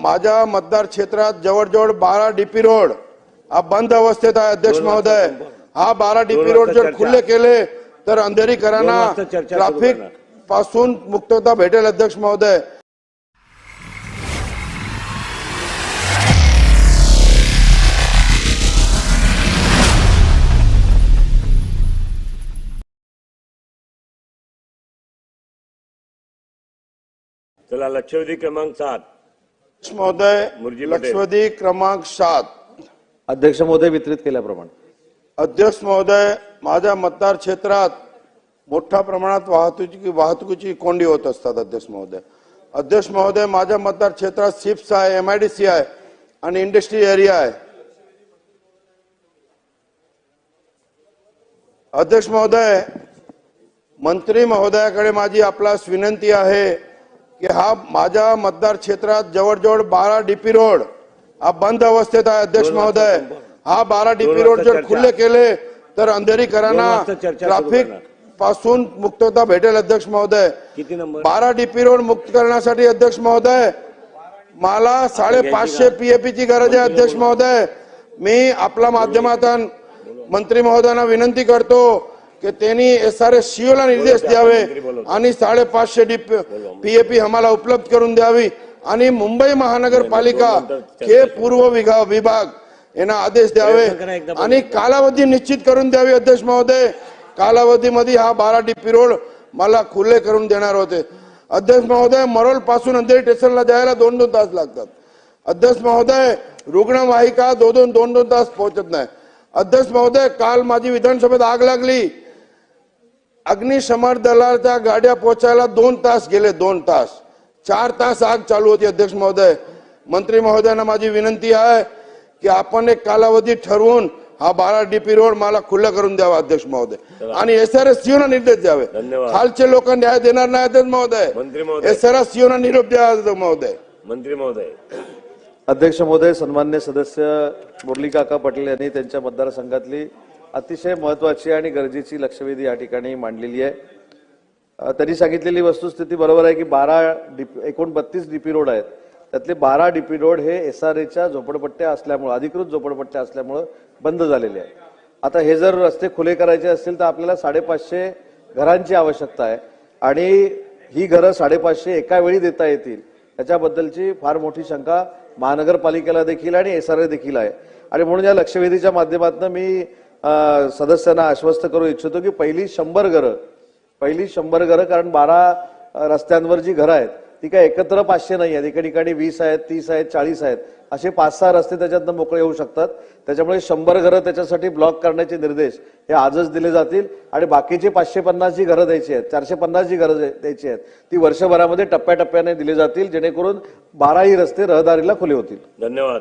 माझ्या मतदार क्षेत्रात जवळजवळ बारा डीपी रोड हा बंद अवस्थेत आहे अध्यक्ष महोदय. हा बारा डीपी रोड जर खुले केले तर अंधेरीकरांना ट्रॅफिक. पासून मुक्तता भेटेल अध्यक्ष महोदय. चला लक्षवेधी क्रमांक सात. महोदय. लक्षवेधी क्रमांक सात. अध्यक्ष महोदय वितरित केल्याप्रमाणे. अध्यक्ष महोदय माझ्या मतदार क्षेत्रात मोठ्या प्रमाणात वाहतुकीची वाहतुकीची कोंडी होत असतात अध्यक्ष महोदय. अध्यक्ष महोदय माझ्या मतदार क्षेत्रात सिप्स आहे एमआयडीसी आहे आणि इंडस्ट्री एरिया आहे. अध्यक्ष महोदय मंत्री महोदयाकडे माझी आपल्यास विनंती आहे. की हा माझ्या मतदार क्षेत्रात जवळजवळ बारा डीपी रोड हा बंद अवस्थेत आहे अध्यक्ष महोदय. हा बारा डीपी रोड जर खुले केले तर अंधेरीकरांना ट्रॅफिक. पासून मुक्तता भेटेल अध्यक्ष महोदय. बारा डीपी रोड मुक्त करण्यासाठी अध्यक्ष महोदय मला साडेपाचशे पीएपी ची गरज आहे अध्यक्ष महोदय. मी आपल्या माध्यमातून मंत्री महोदयांना विनंती करतो की त्यांनी एस आर एस ला निर्देश द्यावे। आणि साडेपाचशे डी पीएपी आम्हाला उपलब्ध करून द्यावी। आणि मुंबई महानगरपालिका हे पूर्व विभाग यांना आदेश द्यावे। आणि कालावधी निश्चित करून द्यावी अध्यक्ष महोदय। कालावधीमध्ये हा बारा डीपी रोड मला खुले करून देणार होते। अध्यक्ष महोदय मरोलपासून अंधेरी स्टेशनला जायला दोन दोन तास लागतात। अध्यक्ष महोदय रुग्णवाहिका दोन दोन दोन दोन तास पोहोचत नाही। अध्यक्ष महोदय काल माझी विधानसभेत आग लागली। अग्निशमन दलाच्या गाड्या पोहोचायला दोन तास गेले दोन तास. चार तास आग चालू होती अध्यक्ष महोदय. मंत्री महोदयांना माझी विनंती आहे की आपण एक कालावधी ठरवून हा बारा डीपी रोड मला खुला करून द्यावा अध्यक्ष महोदय. आणि एस आर एस ना निर्देश द्यावे. धन्यवाद. खालचे लोक न्याय देणार नाही अध्यक्ष महोदय. मंत्री महोदय. एस आर एस ना निरोप द्या अध्यक्ष महोदय. मंत्री महोदय. अध्यक्ष महोदय सन्मान्य सदस्य मुरली काका पाटील यांनी त्यांच्या मतदारसंघातली अतिशय महत्वाची आणि गरजेची लक्षवेधी या ठिकाणी मांडलेली आहे. त्यांनी सांगितलेली वस्तुस्थिती बरोबर आहे की बारा डीपी एकूण बत्तीस डीपी रोड आहेत. त्यातले बारा डीपी रोड हे एस आर एच्या झोपडपट्ट्या असल्यामुळं अधिकृत झोपडपट्ट्या असल्यामुळं बंद झालेले आहे आता हे जर रस्ते खुले करायचे असतील तर आपल्याला साडेपाचशे घरांची आवश्यकता आहे. आणि ही घरं साडेपाचशे एका वेळी देता येतील याच्याबद्दलची फार मोठी शंका महानगरपालिकेला देखील आणि एस आर ए देखील आहे. आणि म्हणून या लक्षवेधीच्या माध्यमातून मी सदस्यांना आश्वस्त करू इच्छितो की पहिली शंभर घरं पहिली शंभर घरं कारण बारा रस्त्यांवर जी घरं आहेत ती काय एकत्र पाचशे नाही आहेत. एका ठिकाणी वीस आहेत तीस आहेत चाळीस आहेत. असे पाच सहा रस्ते त्याच्यातनं मोकळे होऊ शकतात. त्याच्यामुळे शंभर घरं त्याच्यासाठी ब्लॉक करण्याचे निर्देश हे आजच दिले जातील. आणि बाकीचे पाचशे पन्नास जी घरं द्यायची आहेत चारशे पन्नास जी घरं द्यायची आहेत ती वर्षभरामध्ये टप्प्याटप्प्याने दिली जातील जेणेकरून बाराही रस्ते रहदारीला खुले होतील. धन्यवाद.